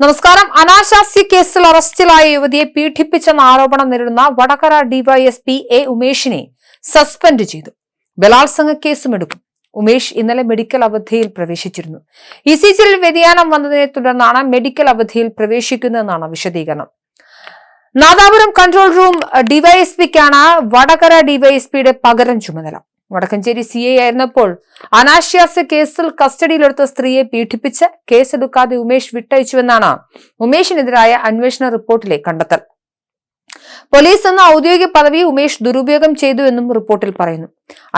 നമസ്കാരം. അനാശാസ്യ കേസിൽ അറസ്റ്റിലായ യുവതിയെ പീഡിപ്പിച്ചെന്ന ആരോപണം നേരിടുന്ന വടകര ഡിവൈഎസ്പി എ ഉമേഷിനെ സസ്പെൻഡ് ചെയ്തു. ബലാത്സംഗ കേസും എടുക്കും. ഉമേഷ് ഇന്നലെ മെഡിക്കൽ അവധിയിൽ പ്രവേശിച്ചിരുന്നു. ഇ സി ജിയിൽ വ്യതിയാനം വന്നതിനെ തുടർന്നാണ് മെഡിക്കൽ അവധിയിൽ പ്രവേശിക്കുന്നതെന്നാണ് വിശദീകരണം. നാദാപുരം കൺട്രോൾ റൂം ഡിവൈഎസ്പിക്കാണ് വടകര ഡിവൈഎസ്പിയുടെ പകരം ചുമതല. വടക്കഞ്ചേരി സി ഐ ആയിരുന്നപ്പോൾ അനാശ്വാസ കേസിൽ കസ്റ്റഡിയിലെടുത്ത സ്ത്രീയെ പീഡിപ്പിച്ച് കേസെടുക്കാതെ ഉമേഷ് വിട്ടയച്ചുവെന്നാണ് ഉമേഷിനെതിരായ അന്വേഷണ റിപ്പോർട്ടിലെ കണ്ടെത്തൽ. പോലീസ് എന്ന ഔദ്യോഗിക പദവി ഉമേഷ് ദുരുപയോഗം ചെയ്തു എന്നും റിപ്പോർട്ടിൽ പറയുന്നു.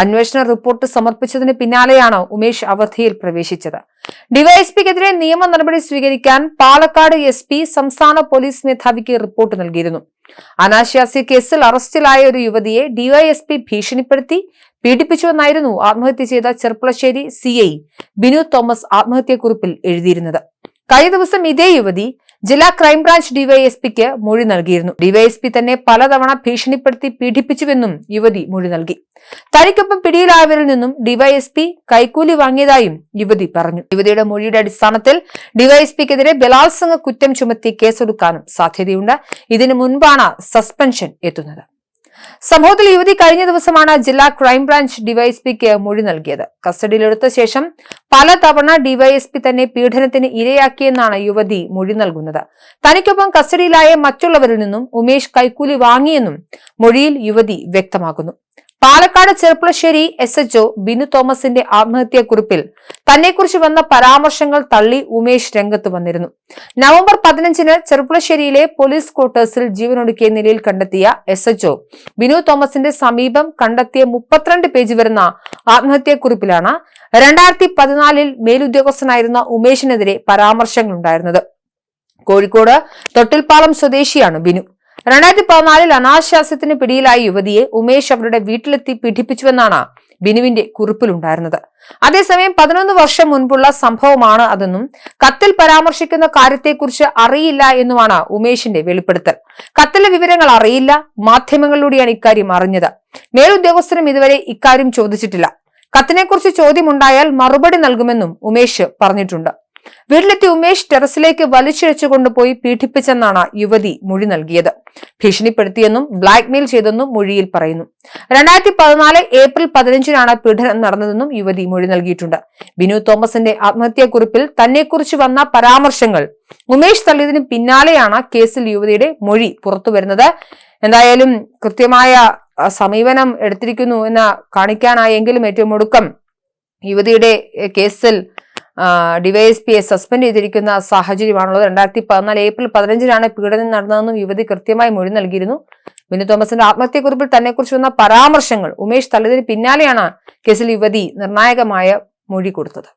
അന്വേഷണ റിപ്പോർട്ട് സമർപ്പിച്ചതിന് പിന്നാലെയാണ് ഉമേഷ് അവധിയിൽ പ്രവേശിച്ചത്. ഡിവൈഎസ്പിക്കെതിരെ നിയമ നടപടി സ്വീകരിക്കാൻ പാലക്കാട് എസ് പി സംസ്ഥാന പോലീസ് മേധാവിക്ക് റിപ്പോർട്ട് നൽകിയിരുന്നു. അനാശാസ്യ കേസിൽ അറസ്റ്റിലായ ഒരു യുവതിയെ ഡിവൈഎസ്പി ഭീഷണിപ്പെടുത്തി പീഡിപ്പിച്ചുവെന്നായിരുന്നു ആത്മഹത്യ ചെയ്ത ചെർപ്പളശ്ശേരി സി ഐ ബിനു തോമസ് ആത്മഹത്യക്കുറിപ്പിൽ എഴുതിയിരുന്നത്. കഴിഞ്ഞ ദിവസം ഇതേ യുവതി ജില്ലാ ക്രൈംബ്രാഞ്ച് ഡിവൈഎസ്പിക്ക് മൊഴി നൽകിയിരുന്നു. ഡിവൈഎസ്പി തന്നെ പലതവണ ഭീഷണിപ്പെടുത്തി പീഡിപ്പിച്ചുവെന്നും യുവതി മൊഴി നൽകി. തനിക്കൊപ്പം പിടിയിലായവരിൽ നിന്നും ഡിവൈഎസ്പി കൈക്കൂലി വാങ്ങിയതായും യുവതി പറഞ്ഞു. യുവതിയുടെ മൊഴിയുടെ അടിസ്ഥാനത്തിൽ ഡിവൈഎസ്പിക്കെതിരെ ബലാത്സംഗ കുറ്റം ചുമത്തി കേസെടുക്കാനും സാധ്യതയുണ്ട്. ഇതിനു മുൻപാണ് സസ്പെൻഷൻ എത്തുന്നത്. സംഭവത്തിൽ യുവതി കഴിഞ്ഞ ദിവസമാണ് ജില്ലാ ക്രൈംബ്രാഞ്ച് ഡിവൈഎസ്പിക്ക് മൊഴി നൽകിയത്. കസ്റ്റഡിയിലെടുത്ത ശേഷം പലതവണ ഡിവൈഎസ്പി തന്നെ പീഡനത്തിന് ഇരയാക്കിയെന്നാണ് യുവതി മൊഴി നൽകുന്നത്. തനിക്കൊപ്പം കസ്റ്റഡിയിലായ മറ്റുള്ളവരിൽ നിന്നും ഉമേഷ് കൈക്കൂലി വാങ്ങിയെന്നും മൊഴിയിൽ യുവതി വ്യക്തമാക്കുന്നു. Palakkad Cherpulassery S H O Binu തോമസിന്റെ ആത്മഹത്യാക്കുറിപ്പിൽ തന്നെക്കുറിച്ച് വന്ന പരാമർശങ്ങൾ തള്ളി ഉമേഷ് രംഗത്ത് വന്നിരുന്നു. നവംബർ പതിനഞ്ചിന് ചെർപ്പുളശ്ശേരിയിലെ പോലീസ് ക്വാർട്ടേഴ്സിൽ ജീവനൊടുക്കിയ നിലയിൽ കണ്ടെത്തിയ എസ് എച്ച്ഒ ബിനു തോമസിന്റെ സമീപം കണ്ടെത്തിയ മുപ്പത്തിരണ്ട് പേജ് വരുന്ന ആത്മഹത്യാക്കുറിപ്പിലാണ് രണ്ടായിരത്തി പതിനാലിൽ മേലുദ്യോഗസ്ഥനായിരുന്ന ഉമേഷിനെതിരെ പരാമർശങ്ങളുണ്ടായിരുന്നത്. കോഴിക്കോട് തൊട്ടിൽപ്പാളം സ്വദേശിയാണ് ബിനു. രണ്ടായിരത്തി പതിനാലിൽ അനാശാസ്യത്തിന് പിടിയിലായ യുവതിയെ ഉമേഷ് അവരുടെ വീട്ടിലെത്തി പീഡിപ്പിച്ചുവെന്നാണ് ബിനുവിന്റെ കുറിപ്പിലുണ്ടായിരുന്നത്. അതേസമയം പതിനൊന്ന് വർഷം മുൻപുള്ള സംഭവമാണ് അതെന്നും കത്തിൽ പരാമർശിക്കുന്ന കാര്യത്തെക്കുറിച്ച് അറിയില്ല എന്നുമാണ് ഉമേഷിന്റെ വെളിപ്പെടുത്തൽ. കത്തിലെ വിവരങ്ങൾ അറിയില്ല മാധ്യമങ്ങളിലൂടെയാണ് ഇക്കാര്യം അറിഞ്ഞത്. മേലുദ്യോഗസ്ഥരും ഇതുവരെ ഇക്കാര്യം ചോദിച്ചിട്ടില്ല. കത്തിനെക്കുറിച്ച് ചോദ്യമുണ്ടായാൽ മറുപടി നൽകുമെന്നും ഉമേഷ് പറഞ്ഞിട്ടുണ്ട്. വീട്ടിലെത്തി ഉമേഷ് ടെറസിലേക്ക് വലിച്ചിഴച്ചു കൊണ്ടുപോയി പീഡിപ്പിച്ചെന്നാണ് യുവതി മൊഴി നൽകിയത്. ഭീഷണിപ്പെടുത്തിയെന്നും ബ്ലാക്ക്മെയിൽ ചെയ്തെന്നും മൊഴിയിൽ പറയുന്നു. രണ്ടായിരത്തി പതിനാല് ഏപ്രിൽ പതിനഞ്ചിനാണ് പീഡനം നടന്നതെന്നും യുവതി മൊഴി നൽകിയിട്ടുണ്ട്. ബിനു തോമസിന്റെ ആത്മഹത്യാക്കുറിപ്പിൽ തന്നെക്കുറിച്ച് വന്ന പരാമർശങ്ങൾ ഉമേഷ് തള്ളിയതിന് പിന്നാലെയാണ് കേസിൽ യുവതിയുടെ മൊഴി പുറത്തുവരുന്നത്. എന്തായാലും കൃത്യമായ സമീപനം എടുത്തിരിക്കുന്നു എന്ന് കാണിക്കാനായെങ്കിലും ഏറ്റവും ഒടുക്കം യുവതിയുടെ കേസിൽ ഡിവൈഎസ്പിയെ സസ്പെൻഡ് ചെയ്തിരിക്കുന്ന സാഹചര്യമാണുള്ളത്. രണ്ടായിരത്തി പതിനാല് ഏപ്രിൽ പതിനഞ്ചിനാണ് പീഡനം നടന്നതെന്നും യുവതി കൃത്യമായി മൊഴി നൽകിയിരുന്നു. വിനു തോമസിന്റെ ആത്മഹത്യക്കുറിപ്പിൽ തന്നെക്കുറിച്ച് വന്ന പരാമർശങ്ങൾ ഉമേഷ് തള്ളിയതിന് പിന്നാലെയാണ് കേസിൽ യുവതി നിർണായകമായ മൊഴി കൊടുത്തത്.